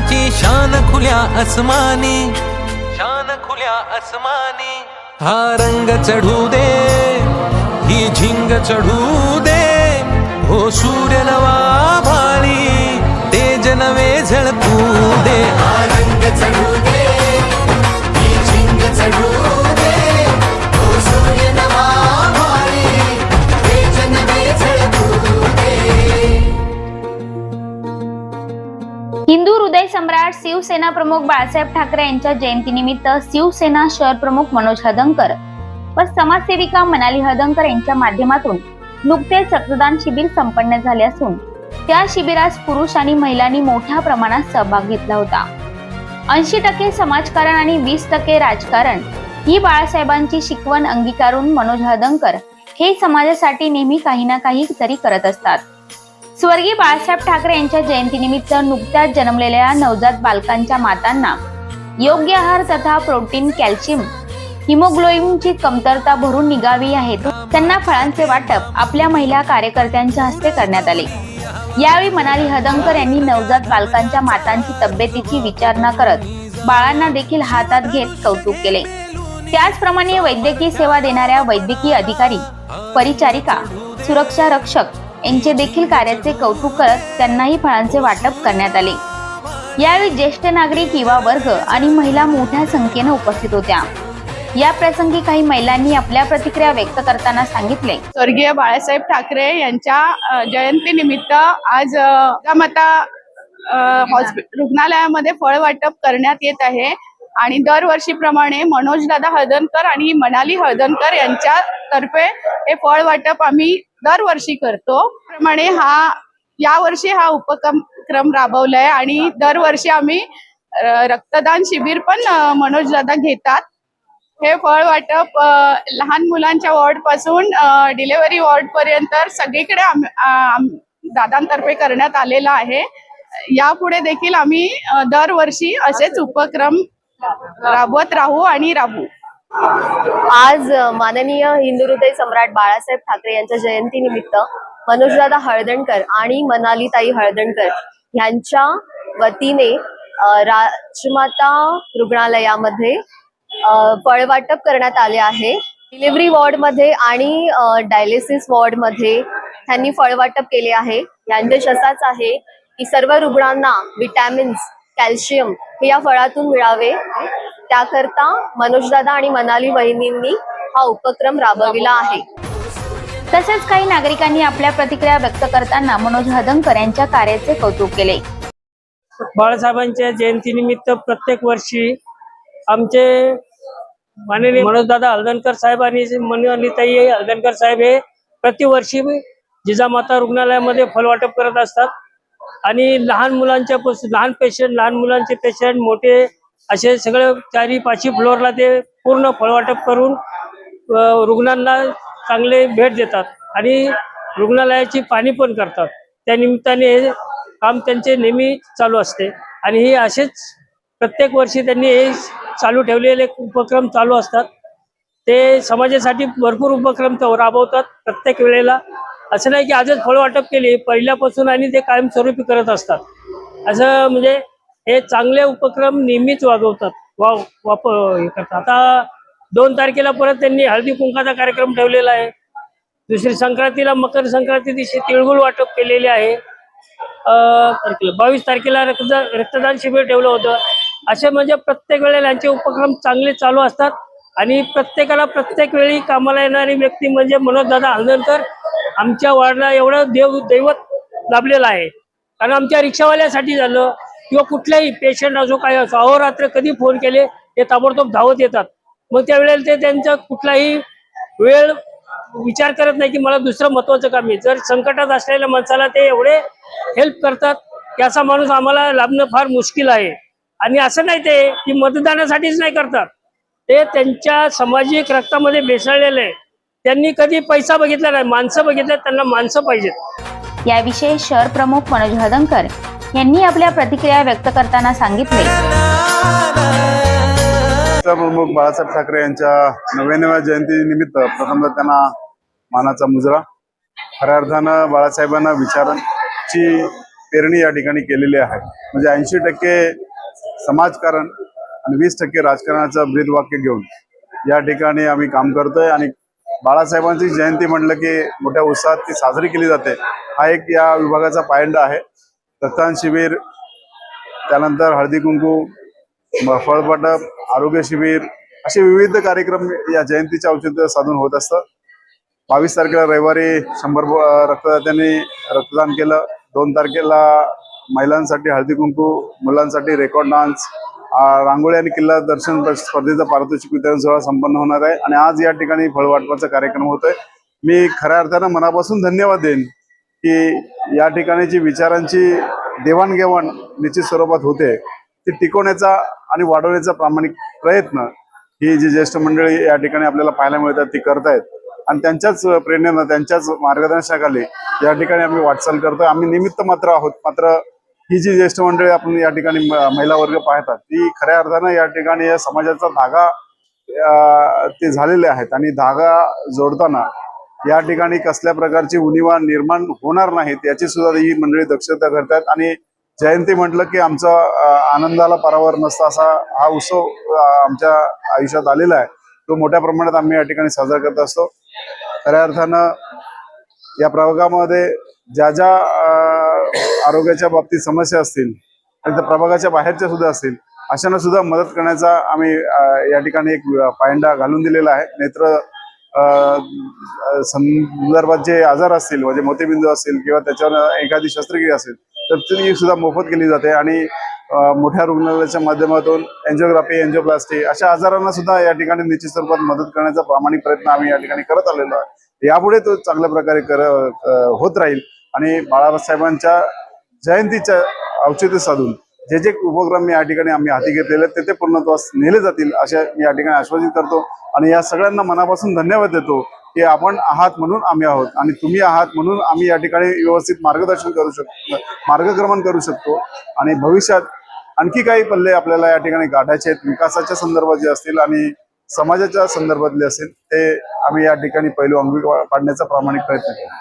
मनाची शान खुल्या अस्मानी शान खुल्या अस्मानी हा रंग चढू दे ही झिंग चढू दे. हो सूर्य नवा भाळी तेज नवे झळकू दे. हा रंग चढू दे ही झिंग चढू शिवसेना प्रमुख बाळासाहेब ठाकरे यांच्या जयंतीनिमित्त शिवसेना शहर प्रमुख मनोज हदंकर व समाजसेविका मनाली हदंकर यांच्या माध्यमातून नुकतेच रक्तदान शिबिर संपन्न झाले असून त्या शिबिरात पुरुष आणि महिलांनी मोठ्या प्रमाणात सहभाग घेतला होता. ऐंशी टक्के समाजकारण आणि वीस टक्के राजकारण ही बाळासाहेबांची शिकवण अंगीकारून मनोज हदंकर हे समाजासाठी नेहमी काही ना काही तरी करत असतात. स्वर्गीय बाळासाहेब ठाकरे यांच्या जयंतीनिमित्त नुकत्याच जन्मलेल्या नवजात बालकांच्या मातांना योग्य आहार तथा प्रोटीन कॅल्शियम हिमोग्लोबिनची कमतरता भरून निघावी या हेतू त्यांना फळांचे वाटप आपल्या महिला कार्यकर्त्यांच्या हस्ते करण्यात आले. यावेळी मनाली हदंकर यांनी नवजात बालकांच्या मातांची तब्येतीची विचारणा करत बाळांना देखील हातात घेत कौतुक केले. त्याचप्रमाणे वैद्यकीय सेवा देणाऱ्या वैद्यकीय अधिकारी परिचारिका सुरक्षा रक्षक यांचे देखील कार्याचे कौतुक करत त्यांनाही फळांचे वाटप करण्यात आले. यावेळी ज्येष्ठ नागरिक युवा वर्ग आणि महिला मोठ्या संख्येने उपस्थित होत्या. या प्रसंगी काही महिलांनी आपल्या प्रतिक्रिया व्यक्त करताना सांगितले. स्वर्गीय बाळासाहेब ठाकरे यांच्या जयंतीनिमित्त आज माता हॉस्पिटल रुग्णालयामध्ये फळ वाटप करण्यात येत आहे. आणि दरवर्षीप्रमाणे मनोज दादा हळदणकर आणि मनाली हळदणकर यांच्या तर्फे हे फळ वाटप आम्ही दरवर्षी करतो. प्रमाणे हा यावर्षी हा उपक्रम राबवलाय आणि दरवर्षी आम्ही रक्तदान शिबिर पण मनोज दादा घेतात. हे फळ वाटप लहान मुलांच्या वॉर्डपासून डिलेव्हरी वॉर्ड पर्यंत सगळीकडे दादांतर्फे करण्यात आलेला आहे. यापुढे देखील आम्ही दरवर्षी असेच उपक्रम राबवत राहू आणि राबू आज माननीय हिंदू हृदय सम्राट बाळासाहेब ठाकरे यांच्या जयंतीनिमित्त मनोजदादा हळदणकर आणि मनालीताई हळदणकर यांच्या वतीने राजमाता रुग्णालयामध्ये फळवाटप करण्यात आले आहे. डिलिव्हरी वॉर्डमध्ये आणि डायलिसिस वॉर्डमध्ये त्यांनी फळवाटप केले आहे. यांचे असाच आहे की सर्व रुग्णांना विटॅमिन्स कॅल्शियम हे या फळातून मिळावे. त्याकरता मनोजदादा आणि मनाली वहिनींनी हा उपक्रम राबविला आहे. तसेच काही नागरिकांनी आपल्या प्रतिक्रिया व्यक्त करताना मनोज हदंकर यांच्या कार्याचे कौतुक केले. बाळासाहेबांच्या जयंतीनिमित्त प्रत्येक वर्षी आमचे माननीय मनोजदादा हळदणकर साहेब आणि मनोनीताई हळदणकर साहेब हे प्रतिवर्षी जिजामाता रुग्णालयामध्ये फलवाटप करत असतात. आणि लहान मुलांच्या लहान पेशंट लहान मुलांचे पेशंट मोठे असे सगळं चारी पाचही फ्लोअरला ते पूर्ण फळवाटप करून रुग्णांना चांगले भेट देतात आणि रुग्णालयाची पाणी पण करतात. त्या निमित्ताने हे काम त्यांचे नेहमी चालू असते आणि हे असेच प्रत्येक वर्षी त्यांनी हे चालू ठेवलेले उपक्रम चालू असतात. ते समाजासाठी भरपूर उपक्रम तर राबवतात प्रत्येक वेळेला. असं नाही की आजच फळ वाटप केले पहिल्यापासून आणि ते कायमस्वरूपी करत असतात. असं म्हणजे हे चांगले उपक्रम नेहमीच वागवतात वा वाप हे करतात. आता दोन तारखेला परत त्यांनी हळदी कुंकाचा कार्यक्रम ठेवलेला आहे. दुसरी संक्रांतीला मकर संक्रांती दिवशी तिळगुळ वाटप केलेले आहे. तारखेला बावीस तारखेला रक्तदान रक्तदान शिबिर ठेवलं होतं. असे म्हणजे प्रत्येक वेळेला यांचे उपक्रम चांगले चालू असतात. आणि प्रत्येकाला प्रत्येक वेळी कामाला येणारी व्यक्ती म्हणजे मनोजदादा हळदणकर आमच्या वार्डला एवढं देव दैवत लाभलेलं आहे. कारण आमच्या रिक्षावाल्यासाठी झालं. किंवा कुठल्याही पेशंट असो काय असो अहोरात्र कधी फोन केले ते ताबडतोब धावत येतात. मग त्यावेळेला ते त्यांचा कुठलाही वेळ विचार करत नाही की मला दुसरं महत्वाचं काम आहे. जर संकटात असलेल्या माणसाला ते एवढे हेल्प करतात की असा माणूस आम्हाला लाभणं फार मुश्किल आहे. आणि असं नाही ते की मतदानासाठीच नाही करतात. ते त्यांच्या सामाजिक रक्तामध्ये मिसळलेले आहे. त्यांनी कधी पैसा बघितला नाही माणसं बघितलं त्यांना माणसं पाहिजेत. याविषयी शहर प्रमुख मनोज हदंकर यांनी आपल्या प्रतिक्रिया व्यक्त करताना सांगितले. प्रमुख बाळासाहेब ठाकरे यांच्या नव्याण्णव्या जयंती निमित्त प्रथमतः त्यांना मानाचा मुजरा. खऱ्या अर्थानं बाळासाहेबांना विचारांची पेरणी या ठिकाणी केलेली आहे. म्हणजे ऐंशी टक्के समाजकारण आणि वीस टक्के राजकारणाचं ब्रीदवाक्य घेऊन या ठिकाणी आम्ही काम करतोय आणि बाळासाहेबांची जयंती म्हटलं की मोठ्या उत्साहात ती साजरी केली जाते. हा एक या विभागाचा पायंडा आहे. रक्तदान शिबिर त्यानंतर हळदी कुंकू फळवाटप आरोग्य शिबिर असे विविध कार्यक्रम या जयंतीच्या औचित्य साधून होत असतं. बावीस तारखेला रविवारी शंभर रक्तदात्यांनी रक्तदान केलं. दोन तारखेला महिलांसाठी हळदी कुंकू मुलांसाठी रेकॉर्ड डान्स रांगोळी आणि किल्ला दर्शन स्पर्धेचा पारितोषिक वितरण सोहळा संपन्न होणार आहे. आणि आज या ठिकाणी फळवाटपाचा कार्यक्रम होतोय. मी खऱ्या अर्थानं मनापासून धन्यवाद देईन. की या ठिकाणीची विचारांची देवाणघेवाण निश्चित स्वरूपात होते. ती टिकवण्याचा आणि वाढवण्याचा प्रामाणिक प्रयत्न ही जी ज्येष्ठ मंडळी या ठिकाणी आपल्याला पाहायला मिळतात ती करतायत. आणि त्यांच्याच प्रेरणेनं त्यांच्याच मार्गदर्शनाखाली या ठिकाणी आम्ही वाटचाल करतोय. आम्ही निमित्त मात्र आहोत. मात्र ही जी ज्येष्ठ मंडळी आपण या ठिकाणी महिला वर्ग पाहतात ती खऱ्या अर्थानं या ठिकाणी या समाजाचा धागा ते झालेले आहेत. आणि धागा जोडताना या ठिकाणी कसल्या प्रकारची उणीवा निर्माण होणार नाहीत याची सुद्धा ही मंडळी दक्षता करतात आणि जयंती म्हटलं की आमचा आनंदाला परावर नसता असा हा उत्सव आमच्या आयुष्यात आलेला आहे. तो मोठ्या प्रमाणात आम्ही या ठिकाणी साजरा करत असतो. खऱ्या अर्थानं या प्रभागामध्ये ज्या ज्या आरोग्याच्या बाबतीत समस्या असतील आणि त्या प्रभागाच्या बाहेरच्या सुद्धा असतील अशांना सुद्धा मदत करण्याचा आम्ही या ठिकाणी एक पायंडा घालून दिलेला आहे. नेत्र संदर्भात जे आजार असतील म्हणजे मोतीबिंदू असतील किंवा त्याच्यावर एखादी शस्त्रक्रिया असेल तर ती सुद्धा मोफत केली जाते आणि मोठ्या रुग्णालयाच्या माध्यमातून एन्जिओग्राफी एन्जिओप्लास्टी अशा आजारांना सुद्धा या ठिकाणी निश्चित स्वरूपात मदत करण्याचा प्रामाणिक प्रयत्न आम्ही या ठिकाणी करत आलेलो आहे. यापुढे तो चांगल्या प्रकारे कर होत राहील आणि बाळासाहेबांच्या जयंतीच्या औचित्य साधून जे जे उपक्रम मी या ठिकाणी आम्ही हाती घेतलेले आहेत, ते ते पूर्णत्वास नेले जातील अशा मी या ठिकाणी आश्वासित करतो. आणि या सगळ्यांना मनापासून धन्यवाद देतो की आपण आहात म्हणून आम्ही आहोत आणि तुम्ही आहात म्हणून आम्ही या ठिकाणी व्यवस्थित मार्गदर्शन करू शकतो मार्गक्रमण करू शकतो. आणि भविष्यात आणखी काही पल्ले आपल्याला या ठिकाणी गाठायचे आहेत. विकासाच्या संदर्भात जे असतील आणि समाजाच्या संदर्भातले असतील ते आम्ही या ठिकाणी पैलू अंगी पाडण्याचा प्रामाणिक प्रयत्न करू.